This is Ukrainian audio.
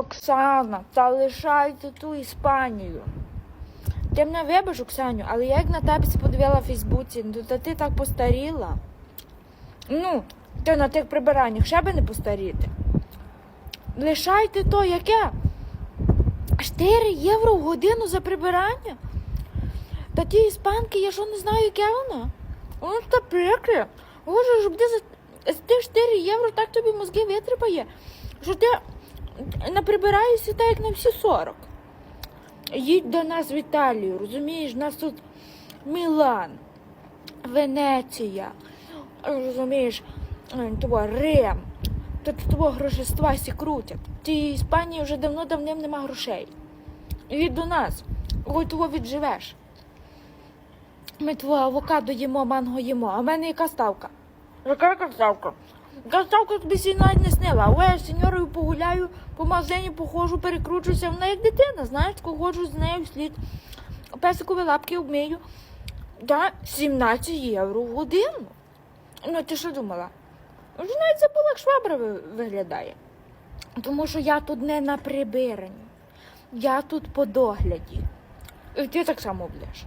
Оксана, та лишайте ту Іспанію. Ти мене вибач, Оксаню, але я як на тебе це подивила в Фейсбуці, ну та ти так постаріла. Ну, ти на тих прибираннях ще би не постаріти. Лишайте то, яке? 4 євро в годину за прибирання? Та ті іспанки, я що не знаю, яке воно? Воно ж та прикре. Боже, щоб ти за з тих 4 євро так тобі мозги витріпає, що ти наприбираєшся так, як на всі 40. Їдь до нас в Італію, розумієш, у нас тут Мілан, Венеція, розумієш, того Рим. Тут того грошества сі крутять. В Іспанії вже давно давним нема грошей. Їдь до нас, ой того відживеш. Ми твого авокадо їмо, манго їмо. А в мене яка ставка? Яка ставка? Яка ставка тобі сі навіть не снила. А я з сеньорою погуляю, по магазині походжу, перекручуся. Вона як дитина, знаєш, ходжу з нею вслід. Песикові лапки обмию. Да, 17 євро в годину. Ну, ти що думала? Вже навіть забула, як швабра виглядає. Тому що я тут не на прибиранні. Я тут по догляді. І ти так само будеш.